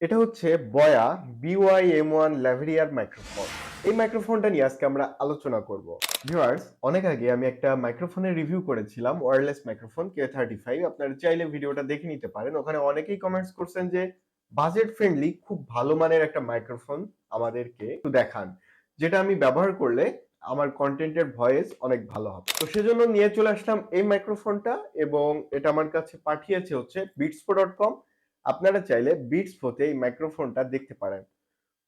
এটা হচ্ছে Boya B Y M one lavalier microphone এই মাইক্রোফোনটা নিয়ে আজকে আমরা আলোচনা করব। ভিউয়ার্স অনেক আগে আমি একটা মাইক্রোফোনের রিভিউ করেছিলাম wireless microphone K thirty five আপনারা চাইলে ভিডিওটা দেখে নিতে পারেন। ওখানে অনেকেই কমেন্টস করছেন যে বাজেট ফ্রেন্ডলি খুব ভালো মানের একটা মাইক্রোফোন আমাদেরকে একটু দেখান। যেটা আমি ব্যবহার করলে আমার কন্টেন্টের ভয়েস অনেক ভালো হবে। তো সেজন্য নিয়ে চলে আসলাম এই মাইক্রোফোনটা এবং এটা আমার কাছে পাঠিয়েছে হচ্ছে বিটসপো ডট কম আপনারা চাইলে বিটস ফোতে এই মাইক্রোফোনটা দেখতে পারেন।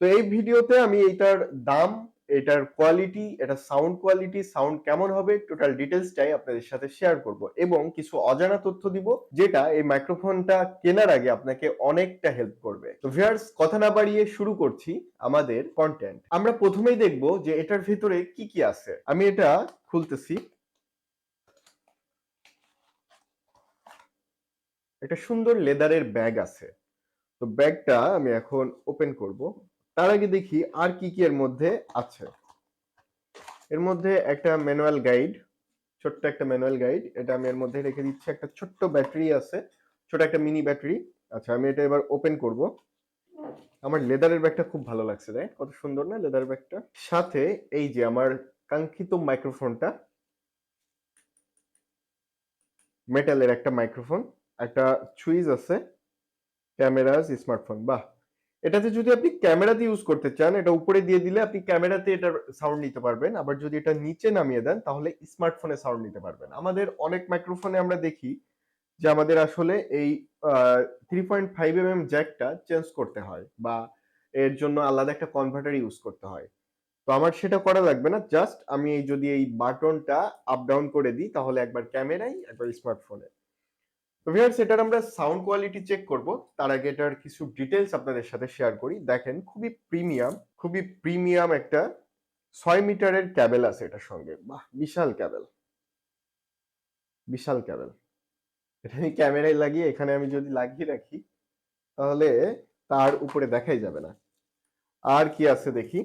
তো এই ভিডিওতে আমি এটার দাম, এটার কোয়ালিটি এটা সাউন্ড কোয়ালিটি সাউন্ড কেমন হবে টোটাল ডিটেলস ডিটেলসটাই আপনাদের সাথে শেয়ার করব এবং কিছু অজানা তথ্য দিব, যেটা এই মাইক্রোফোনটা কেনার আগে আপনাকে অনেকটা হেল্প করবে। তো ভিউয়ার্স কথা না বাড়িয়ে শুরু করছি আমাদের কন্টেন্ট আমরা প্রথমেই দেখব যে এটার ভিতরে কি কি আছে। আমি এটা খুলতেছি। একটা সুন্দর লেদারের ব্যাগ আছে। তো ব্যাগটা আমি এখন ওপেন করব। তার আগে দেখি আর কি কি এর মধ্যে আছে। এর মধ্যে একটা ম্যানুয়াল গাইড ছোট্ট একটা ম্যানুয়াল গাইড এটা আমি এর মধ্যে রেখে দিচ্ছি। একটা ছোট্ট ব্যাটারি আছে, ছোট একটা মিনি ব্যাটারি। আচ্ছা আমি এটা এবার ওপেন করব। আমার লেদারের ব্যাগটা খুব ভালো লাগছে তাই কত সুন্দর না লেদার ব্যাগটা। সাথে এই যে আমার কাঙ্ক্ষিত মাইক্রোফোনটা মেটালের একটা মাইক্রোফোন একটা সুইচ আছে, ক্যামেরাস, স্মার্টফোন, বাহ। এটাতে যদি আপনি ক্যামেরাতে ইউজ করতে চান, এটা উপরে দিয়ে দিলে আপনি ক্যামেরাতে এটার সাউন্ড নিতে পারবেন। আবার যদি এটা নিচে নামিয়ে দেন, তাহলে স্মার্টফোনে সাউন্ড নিতে পারবেন। আমাদের অনেক মাইক্রোফোনে আমরা দেখি যে আমাদের আসলে এই three point five M M জ্যাকটা change করতে হয় বা এর জন্য আলাদা একটা কনভার্টার ইউজ করতে হয়। তো আমার সেটা করা লাগবে না। জাস্ট আমি এই যদি এই বাটনটা আপ ডাউন করে দিই, তাহলে একবার ক্যামেরাই, একবার স্মার্টফোনে। তো ভিউয়ার্স এটার আমরা সাউন্ড কোয়ালিটি চেক করব। তার আগে এটার কিছু ডিটেলস আপনাদের সাথে শেয়ার করি। দেখেন, খুবই প্রিমিয়াম খুবই প্রিমিয়াম একটা ছয় মিটারের ক্যাবেল আছে এটার সঙ্গে। বাহ, বিশাল ক্যাবেল বিশাল ক্যাবেল এটা আমি ক্যামেরায় লাগিয়ে, এখানে আমি যদি লাগিয়ে রাখি, তাহলে তার উপরে দেখাই যাবে না। আর কি আছে দেখি?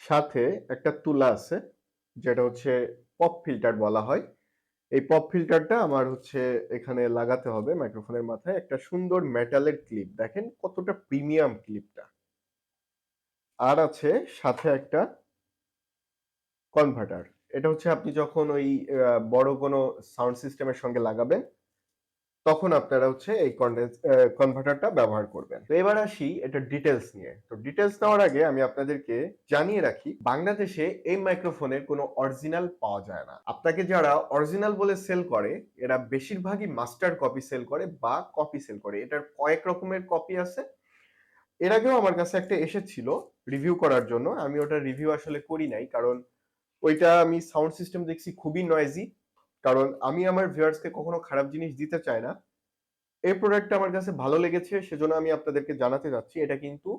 সাথে একটা তুলা আছে, যেটা হচ্ছে পপ ফিল্টার বলা হয়। এই পপ ফিল্টারটা আমার হচ্ছে এখানে লাগাতে হবে মাইক্রোফোনের মাথায় একটা সুন্দর মেটালের ক্লিপ দেখেন কতটা প্রিমিয়াম ক্লিপটা আর আছে সাথে একটা কনভার্টার এটা হচ্ছে আপনি যখন ওই বড় কোনো সাউন্ড সিস্টেমের সঙ্গে লাগাবেন তখন আপনারা হচ্ছে এই কনভার্টারটা ব্যবহার করবেন। তো এবার আসি এটা ডিটেলস নিয়ে। তো ডিটেলস নেওয়ার আগে আমি আপনাদেরকে জানিয়ে রাখি, বাংলাদেশে এই মাইক্রোফোনের কোনো অরিজিনাল পাওয়া যায় না। আপনাকে যারা অরিজিনাল বলে সেল করে, এরা বেশিরভাগই মাস্টার কপি সেল করে বা কপি সেল করে। এটার কয়েক রকমের কপি আছে। এর আগেও আমার কাছে একটা এসেছিল রিভিউ করার জন্য। আমি ওটা রিভিউ আসলে করি নাই, কারণ ওইটা আমি সাউন্ড সিস্টেম দেখছি খুবই নয়েজি কারণ আমি আমার ভিউয়ার্সকে কখনো খারাপ জিনিস দিতে চাই না। এই প্রোডাক্টটা আমার কাছে ভালো লেগেছে, সেজন্য আমি আপনাদেরকে জানাতে যাচ্ছি, এটা কিন্তু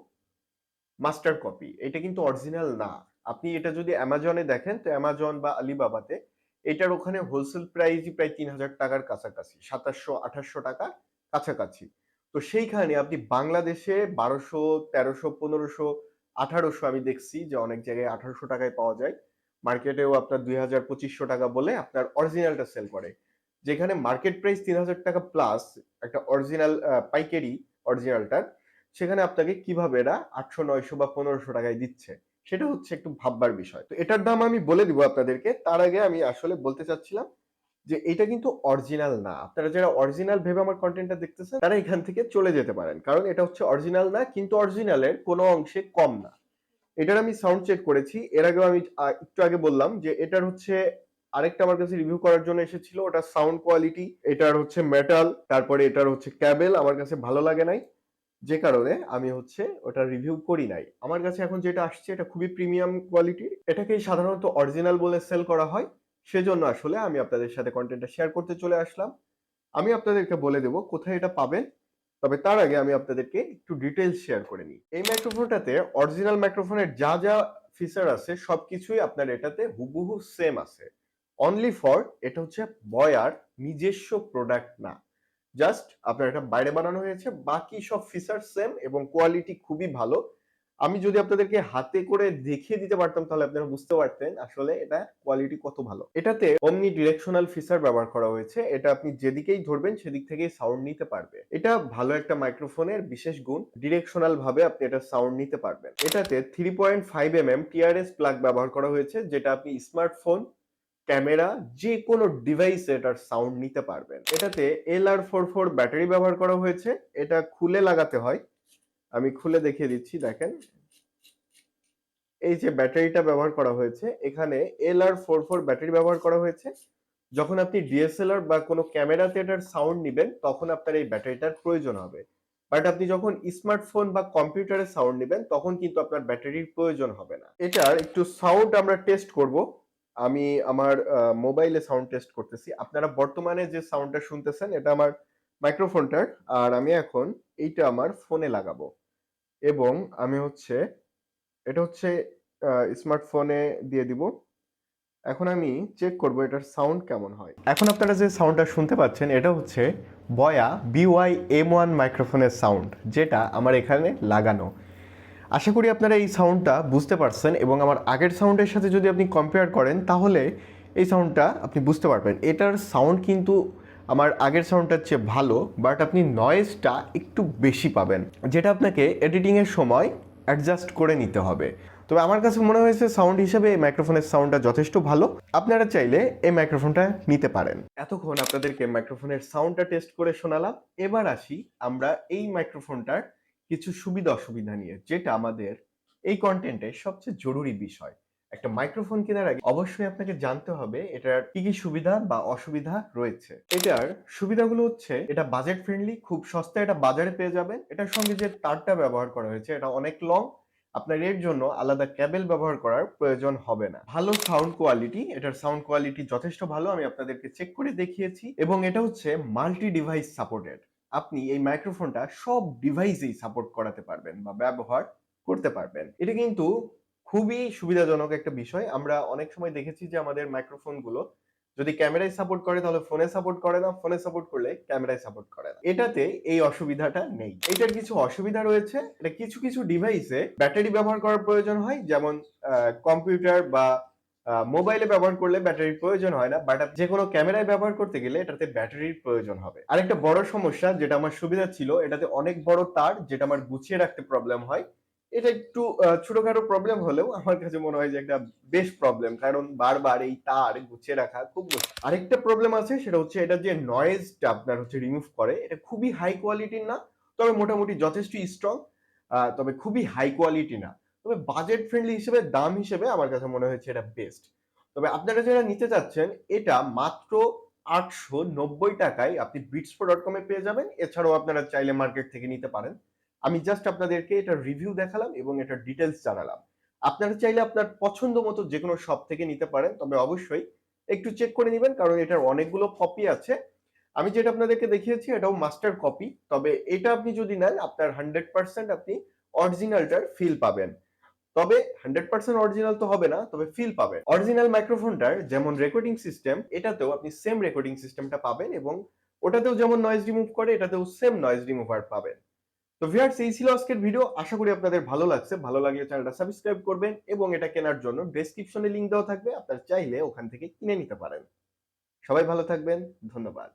মাস্টার কপি এটা কিন্তু অরিজিনাল না। আপনি এটা যদি অ্যামাজনে দেখেন, তো অ্যামাজন বা আলিবাবাতে এটার ওখানে হোলসেল প্রাইসই প্রায় তিন হাজার টাকার কাছাকাছি, সাতাশশো, আঠাশশো টাকা কাছাকাছি। তো সেইখানে আপনি বাংলাদেশে বারোশো, তেরোশো, পনেরোশো, আঠারোশো আমি দেখছি যে অনেক জায়গায় আঠারোশো টাকায় পাওয়া যায়। মার্কেটেও আপনার দুই হাজার পঁচিশশো টাকা বলে আপনার অরিজিনালটা সেল করে। যেখানে মার্কেট প্রাইস তিন হাজার টাকা প্লাস একটা অরিজিনাল পাইকারি অরিজিনালটার সেখানে আপনাকে কীভাবে এরা আটশো, নয়শো বা পনেরোশো টাকায় দিচ্ছে, সেটা হচ্ছে একটু ভাববার বিষয়। তো এটার দাম আমি বলে দিব আপনাদেরকে, তার আগে আমি আসলে বলতে চাচ্ছিলাম যে এটা কিন্তু অরিজিনাল না। আপনারা যারা অরিজিনাল ভেবে আমার কন্টেন্টটা দেখতেছেন, তারা এখান থেকে চলে যেতে পারেন। কারণ এটা হচ্ছে অরিজিনাল না, কিন্তু অরিজিনালের কোনো অংশে কম না। এটার আমি সাউন্ড চেক করেছি। এর আগেও আমি একটু আগে বললাম যে এটার হচ্ছে আরেকটা আমার কাছে রিভিউ করার জন্য এসেছিল। ওটা সাউন্ড কোয়ালিটি এটার হচ্ছে মেটাল তারপরে এটার হচ্ছে ক্যাবেল আমার কাছে ভালো লাগে নাই। যে কারণে আমি হচ্ছে ওটা রিভিউ করি নাই। আমার কাছে এখন যেটা আসছে, এটা খুবই প্রিমিয়াম কোয়ালিটির এটাকে সাধারণত অরিজিনাল বলে সেল করা হয়। সেজন্য আসলে আমি আপনাদের সাথে কন্টেন্টটা শেয়ার করতে চলে আসলাম। আমি আপনাদেরকে বলে দেব কোথায় এটা পাবেন। তবে তার আগে আমি আপনাদেরকে একটু ডিটেলস শেয়ার করে নিই। এই মাইক্রোফোনটাতে অরিজিনাল মাইক্রোফোনের যা যা ফিচার আছে, সবকিছুই আপনার এটাতে হুবহু সেম আছে। অনলি ফর এটা হচ্ছে বয়ার নিজস্ব প্রোডাক্ট না। জাস্ট আপনার এটা বাইরে বানানো হয়েছে, বাকি সব ফিচার সেম এবং কোয়ালিটি খুবই ভালো। আমি যদি আপনাদেরকে হাতে করে দেখিয়ে দিতে পারতাম, তাহলে আপনারা বুঝতে পারতেন আসলে এটা কোয়ালিটি কত ভালো। এটাতে অমনি ডিরেকশনাল ফিচার ব্যবহার করা হয়েছে। এটা আপনি যেদিকেই ধরবেন, সেদিক থেকেই সাউন্ড নিতে পারবে। এটা ভালো একটা মাইক্রোফোনের বিশেষ গুণ ডিরেকশনাল ভাবে আপনি এটা সাউন্ড নিতে পারবেন। এটাতে three point five M M T R S plug ব্যবহার করা হয়েছে, যেটা আপনি স্মার্টফোন ক্যামেরা যে কোনো ডিভাইসে এটার সাউন্ড নিতে পারবেন। এটাতে L R four four battery ব্যবহার করা হয়েছে। এটা খুলে লাগাতে হয়। আমি খুলে দেখিয়ে দিচ্ছি, দেখেন। এই যে ব্যাটারিটা ব্যবহার করা হয়েছে, এখানে L R four four battery ব্যবহার করা হয়েছে। যখন আপনি ডিএসএলআর বা কোনো ক্যামেরাতে এটার সাউন্ড নেবেন, তখন আপনার এই ব্যাটারিটার প্রয়োজন হবে। বাট আপনি যখন স্মার্টফোন বা কম্পিউটারে সাউন্ড নেবেন, তখন কিন্তু আপনার ব্যাটারির প্রয়োজন হবে না। এটার একটু সাউন্ড আমরা টেস্ট করব। আমি আমার মোবাইলে সাউন্ড টেস্ট করতেছি। আপনারা বর্তমানে যে সাউন্ডটা শুনতেছেন, এটা আমার মাইক্রোফোনটার, আর আমি এখন এইটা আমার ফোনে লাগাবো। এবং আমি হচ্ছে, এটা হচ্ছে স্মার্টফোনে দিয়ে দিব। এখন আমি চেক করব এটার সাউন্ড কেমন হয়। এখন আপনারা যে সাউন্ডটা শুনতে পাচ্ছেন, এটা হচ্ছে Boya B Y M one মাইক্রোফোনের সাউন্ড, যেটা আমার এখানে লাগানো। আশা করি আপনারা এই সাউন্ডটা বুঝতে পারছেন, এবং আমার আগের সাউন্ডের সাথে যদি আপনি কম্পেয়ার করেন, তাহলে এই সাউন্ডটা আপনি বুঝতে পারবেন। এটার সাউন্ড কিন্তু আমার আগের সাউন্ডটার চেয়ে ভালো বাট আপনি নয়েজটা একটু বেশি পাবেন, যেটা আপনাকে এডিটিংয়ের সময় অ্যাডজাস্ট করে নিতে হবে। তবে আমার কাছে মনে হয়েছে সাউন্ড হিসেবে এই মাইক্রোফোনের সাউন্ডটা যথেষ্ট ভালো। আপনারা চাইলে এই মাইক্রোফোনটা নিতে পারেন। এতক্ষণ আপনাদেরকে মাইক্রোফোনের সাউন্ডটা টেস্ট করে শোনালাম। এবার আসি আমরা এই মাইক্রোফোনটার কিছু সুবিধা অসুবিধা নিয়ে, যেটা আমাদের এই কন্টেন্টের সবচেয়ে জরুরি বিষয়। একটা মাইক্রোফোন কেনার আগে অবশ্যই আপনাকে জানতে হবে এটার কি কি সুবিধা বা অসুবিধা রয়েছে। এটার সুবিধাগুলো হচ্ছে, এটা বাজেট ফ্রেন্ডলি খুব সস্তায় এটা বাজারে পেয়ে যাবেন। এটার সঙ্গে যে তারটা ব্যবহার করা হয়েছে, এটা অনেক লং আপনার এর জন্য আলাদা ক্যাবেল ব্যবহার করার প্রয়োজন হবে না। ভালো সাউন্ড কোয়ালিটি এটার সাউন্ড কোয়ালিটি যথেষ্ট ভালো, আমি আপনাদেরকে চেক করে দেখিয়েছি। এবং এটা হচ্ছে মাল্টি ডিভাইস সাপোর্টেড আপনি এই মাইক্রোফোনটা সব ডিভাইসেই সাপোর্ট করাতে পারবেন বা ব্যবহার করতে পারবেন। এটা কিন্তু খুবই সুবিধাজনক একটা বিষয়। আমরা অনেক সময় দেখেছি যে আমাদের মাইক্রোফোনগুলো যদি ক্যামেরায় সাপোর্ট করে তাহলে ফোনে সাপোর্ট করে না ফোনে সাপোর্ট করলে ক্যামেরায় সাপোর্ট করে না। এটাতে এই অসুবিধাটা নেই। এটার কিছু অসুবিধা রয়েছে। এটা কিছু কিছু ডিভাইসে ব্যাটারি ব্যবহার করার প্রয়োজন হয়। যেমন কম্পিউটার বা মোবাইলে ব্যবহার করলে ব্যাটারির প্রয়োজন হয় না। বাট যে কোনো ক্যামেরায় ব্যবহার করতে গেলে এটাতে ব্যাটারির প্রয়োজন হবে। আরেকটা বড় সমস্যা যেটা আমার সুবিধা ছিল, এটাতে অনেক বড় তার যেটা আমার গুছিয়ে রাখতে প্রবলেম হয়। এটা একটু ছোটখাটো প্রবলেম হলেও আমার কাছে মনে হয় যে একটা বেশ প্রবলেম কারণ বারবার এই তার গুছিয়ে রাখা খুব আরেকটা প্রবলেম আছে, সেটা হচ্ছে এটা যে নয়েজটা আপনার হচ্ছে রিমুভ করে, এটা খুবই হাই কোয়ালিটির না, তবে মোটামুটি যথেষ্ট স্ট্রং তবে খুবই হাই কোয়ালিটি না। তবে বাজেট ফ্রেন্ডলি হিসেবে, দাম হিসেবে আমার কাছে মনে হয়েছে এটা বেস্ট তবে আপনারা যারা নিতে চাচ্ছেন, এটা মাত্র আটশো নব্বই টাকায় আপনি বিটসপো ডট কমে পেয়ে যাবেন। এছাড়াও আপনারা চাইলে মার্কেট থেকে নিতে পারেন। আমি জাস্ট আপনাদেরকে এটা রিভিউ দেখালাম এবং এটা ডিটেলস জানালাম। আপনারা চাইলে আপনার পছন্দ মতো যে কোনো শপ থেকে নিতে পারেন, তবে অবশ্যই একটু চেক করে নেবেন, কারণ এটার অনেকগুলো কপি আছে। আমি যেটা আপনাদেরকে দেখিয়েছি, এটাও মাস্টার কপি তবে এটা আপনি যদি নেন, আপনার হান্ড্রেড পার্সেন্ট আপনি অরিজিনালটার ফিল পাবেন। তবে হান্ড্রেড পার্সেন্ট অরিজিনাল তো হবে না, তবে ফিল পাবেন। অরিজিনাল মাইক্রোফোনটার যেমন রেকর্ডিং সিস্টেম এটাতেও আপনি সেম রেকর্ডিং সিস্টেমটা পাবেন এবং ওটাতেও যেমন নয়েজ রিমুভ করে, এটাতেও সেম নয়েজ রিমুভার পাবেন। তো ভিউয়ার্স, এই ছিল আজকের ভিডিও আশা করি আপনাদের ভালো লাগছে। ভালো লাগলে চ্যানেলটা সাবস্ক্রাইব করবেন এবং এটা কেনার জন্য ডেসক্রিপশনে লিঙ্ক দেওয়া থাকবে। আপনারা চাইলে ওখান থেকে কিনে নিতে পারেন। সবাই ভালো থাকবেন। ধন্যবাদ।